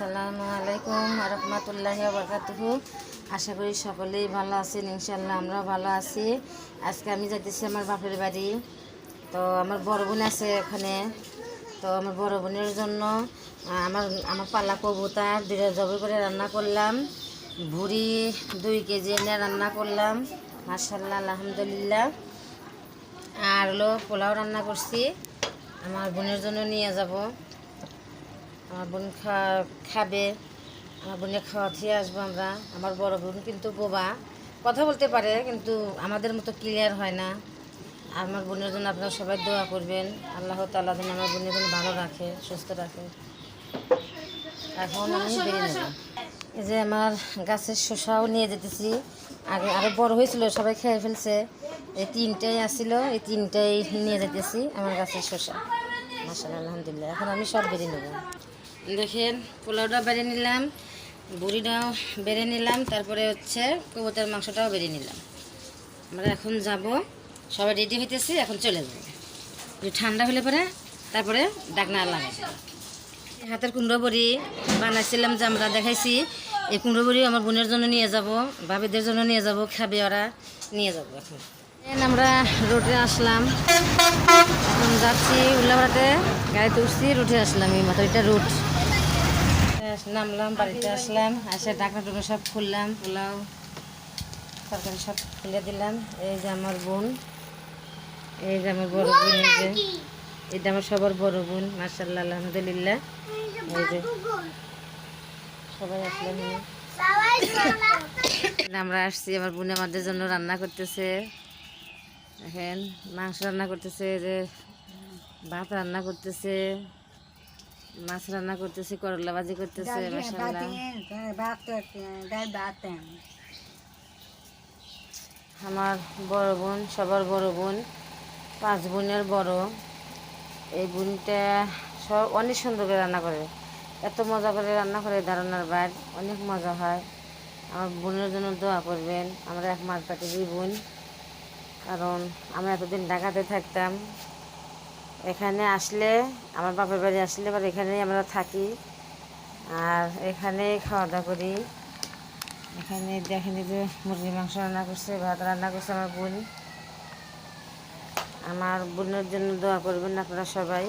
আসসালামু আলাইকুম রহমতুল্লাহি বরকাতুহু। আশা করি সকলেই ভালো আছেন ইনশাল্লাহ আমরাও ভালো আছি। আজকে আমি যাইতেছি আমার বাপের বাড়ি। তো আমার বড় বোন আছে এখানে। তো আমার বড় বোনের জন্য আমার আমার পাল্লা কবুতার দুইটা জবে করে রান্না করলাম। ভুড়ি দুই কেজি এনে রান্না করলাম মার্শাল্লাহ আলহামদুলিল্লাহ। আর হলো পোলাও রান্না করছি। আমার বোনের জন্য নিয়ে যাব। আমার বোন খা- খাবে আমার বোনের খাওয়া খেয়ে আসব আমরা। আমার বড় বোন কিন্তু বোবা। কথা বলতে পারে কিন্তু আমাদের মতো ক্লিয়ার হয় না। আমার বোনের জন্য আপনারা সবাই দোয়া করবেন। আল্লাহ তাল্লাহ যেন আমার বোনের জন্য ভালো রাখে সুস্থ রাখে। এখন আমি বেরিয়ে নেব এই যে আমার গাছের শসাও নিয়ে যেতেছি। আগে আরও বড় হয়েছিল সবাই খেয়ে ফেলছে। এই তিনটাই আসছিল এই তিনটাই নিয়ে যেতেছি আমার গাছের শসা। মাসাল আলহামদুলিল্লাহ। এখন আমি সব বেরিয়ে নেব। দেখেন পোলাওটা বেড়ে নিলাম, বুড়িটাও বেড়ে নিলাম, তারপরে হচ্ছে কবুতর মাংসটাও বেড়ে নিলাম। আমরা এখন যাব, সবাই রেডি হইতেছি, এখন চলে যাব ঠান্ডা হলে পরে তারপরে ডাকনা লাগাই হাতের কুমড়ো বড়ি বানাইছিলাম যে আমরা দেখাইছি, এই কুমড়ো বড়ি আমার বোনের জন্য নিয়ে যাব, ভাবিদের জন্য নিয়ে যাব, খাবে ওরা, নিয়ে যাব এখন। আমরা রোডে আসলাম, এখন যাচ্ছি উল্লাপাড়াতে, গাড়িতে উঠছি রুটে আসলাম এই মাত্র এটা রুট নামলাম, বাড়িতে আসলাম, এসে ডাকনা টুকরো সব খুললাম, পোলাও, তরকারি সব খুলে দিলাম। এই যে আমার বোন, এই যে আমার বড় বোন, এই যে, এটা আমার সবার বড় বোন মার্শাল্লাহ আলহামদুলিল্লাহ। এই যে, সবাই আসলাম এখানে। আমরা আসছি, আমার বোন আমাদের জন্য রান্না করতেছে। দেখেন, মাংস রান্না করতেছে যে ভাত রান্না করতেছে। মাছ রান্না করতেছে করলা ভাজি করতেছে আমার বড় বোন সবার বড় বোন পাঁচ বোনের বড়। এই বোনটা সব অনেক সুন্দর করে রান্না করে। এত মজা করে রান্না করে দাঁড়ানোর বাইর অনেক মজা হয়। আমার বোনের জন্য দোয়া করবেন আমরা এক মাস দুই বোন। কারণ আমরা এতদিন ঢাকাতে থাকতাম এখানে আসলে আমার বাপের বাড়ি আসলে এবার এখানেই আমরা থাকি। আর এখানেই খাওয়া দাওয়া করি। এখানে দেখেন যে মুরগির মাংস রান্না করছে, ভাত রান্না করছে আমার বোন। আমার বোনের জন্য দোয়া করবেন আপনারা সবাই।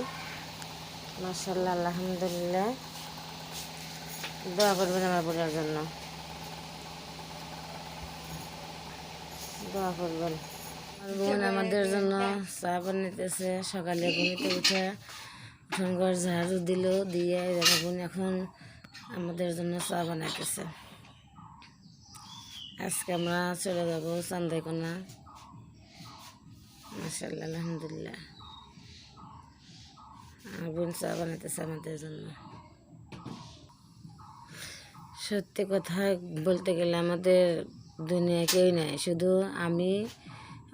মার্শাল্লাহ আলহামদুলিল্লাহ। দোয়া করবেন আমার বোনের জন্য। দোয়া করবেন। আমার বোন আমাদের জন্য চা বানাইতেছে। সকালে ঘুমিতে উঠে ঘর ঝাড়ু দিল, দিয়ে বোন এখন আমাদের জন্য চা বানাইতেছে। আজকে আমরা চলে যাব চান্দাইকোনা। মাসাল্লাহ আলহামদুলিল্লাহ। আমার বোন চা বানাইতেছে আমাদের জন্য। সত্যি কথা বলতে গেলে আমাদের দুনিয়া কেউ নাই, শুধু আমি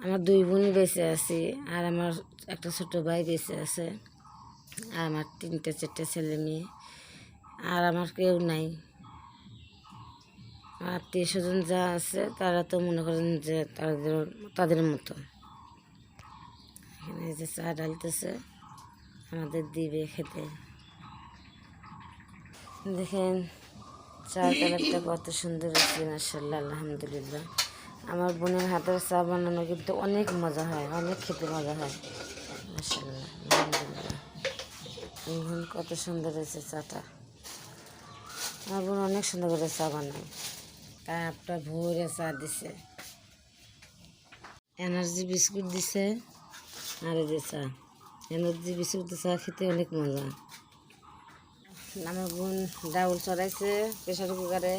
আমার দুই বোন বেঁচে আছি, আর আমার একটা ছোট ভাই বেঁচে আছে, আর আমার তিনটে চারটে ছেলে মেয়ে, আর আমার কেউ নাই। আত্মীয় স্বজন যা আছে, তারা তো মনে করেন যে তাদের তাদের মতো। এখানে যে চা ডালতেছে আমাদের দিবে খেতে। দেখেন, চা কালারটা কত সুন্দর হচ্ছে মার্শাল্লাহ আলহামদুলিল্লাহ। আমার বোনের হাতের চা বানানো কিন্তু অনেক মজা হয়, অনেক খেতে মজা হয়। আলহামদুলিল্লাহ। কত সুন্দর হয়েছে চাটা। আমার বোন অনেক সুন্দর করে চা বানায়। কাপটা ভরে চা দিছে। এনার্জি বিস্কুট দিছে আর যে চা। এনার্জি বিস্কুট চা খেতে অনেক মজা। আমার বোন ডাউল চড়াইছে প্রেশার কুকারে।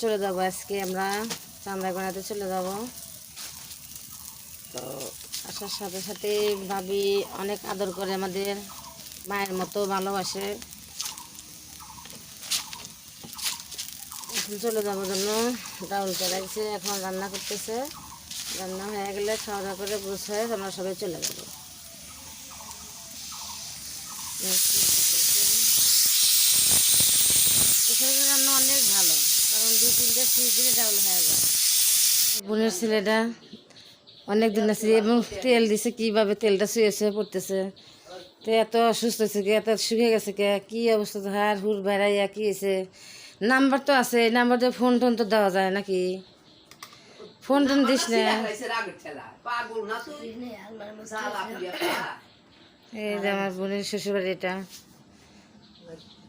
চলে যাব আজকে আমরা। চান্দাগোনাতে চলে যাব। তো আসার সাথে সাথে ভাবি অনেক আদর করে আমাদের মায়ের মতো ভালোবাসে। এখন চলে যাব জন্য। ডাউল চড়াইছে, এখন রান্না করতেছে। রান্না হয়ে গেলে খাওয়া দাওয়া করে গুছায় আমরা সবাই চলে যাব। এখানে রান্না অনেক ভালো। কারণ দুই তিনটা সিজ দিলে হয়ে যায়। বোনের ছেলেটা অনেক দিন আছে এবং তেল দিছে কীভাবে তেলটা শুয়েছে পড়তেছে। তো এত অসুস্থ হয়েছে কে এত শুকিয়ে গেছে কে কি অবস্থা হার হুর বেড়াইয়া কি হয়েছে? নাম্বার তো আছে এই নাম্বার দিয়ে ফোন টোন তো দেওয়া যায় নাকি? ফোন টোন দিস না। এই যে আমার বোনের শ্বশুরবাড়ি এটা।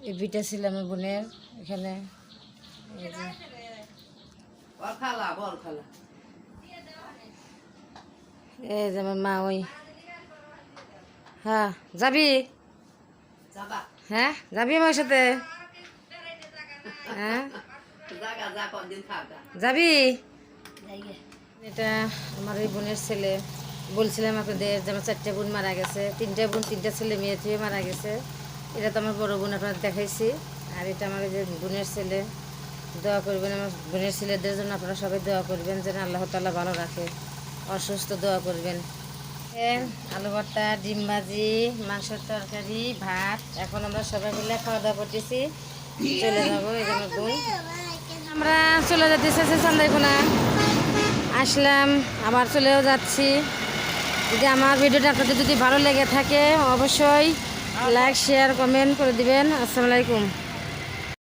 এই বিটা ছিল আমার বোনের এখানে এই যে এই যে আমার মা ওই হ্যাঁ যাবি? হ্যাঁ যাবি আমার সাথে? হ্যাঁ। যাবি? এটা আমার এই বোনের ছেলে। বলছিলাম আপনাদের যে আমার চারটে বোন মারা গেছে। তিনটা বোন তিনটা ছেলে মেয়ে মারা গেছে। এটা তো আমার বড় বোন আপনার দেখাইছি। আর এটা আমার যে বোনের ছেলে। দোয়া করবেন আমার বোনের ছেলেদের জন্য আপনারা সবাই দোয়া করবেন যেন আল্লাহ তাল্লাহ ভালো রাখে। অসুস্থ দোয়া করবেন। আলু ভর্তা ডিম ভাজি, মাংসের তরকারি, ভাত, এখন আমরা সবাই মিলে খাওয়া দাওয়া করতেছি। চলে যাব, এই যে আমার বোন। আমরা চলে যেতেছি সন্ধ্যায় আসলাম, আবার চলেও যাচ্ছি। যদি আমার ভিডিওটা আপনাদের যদি ভালো লেগে থাকে, অবশ্যই লাইক শেয়ার কমেন্ট করে দিবেন। আসসালামু আলাইকুম।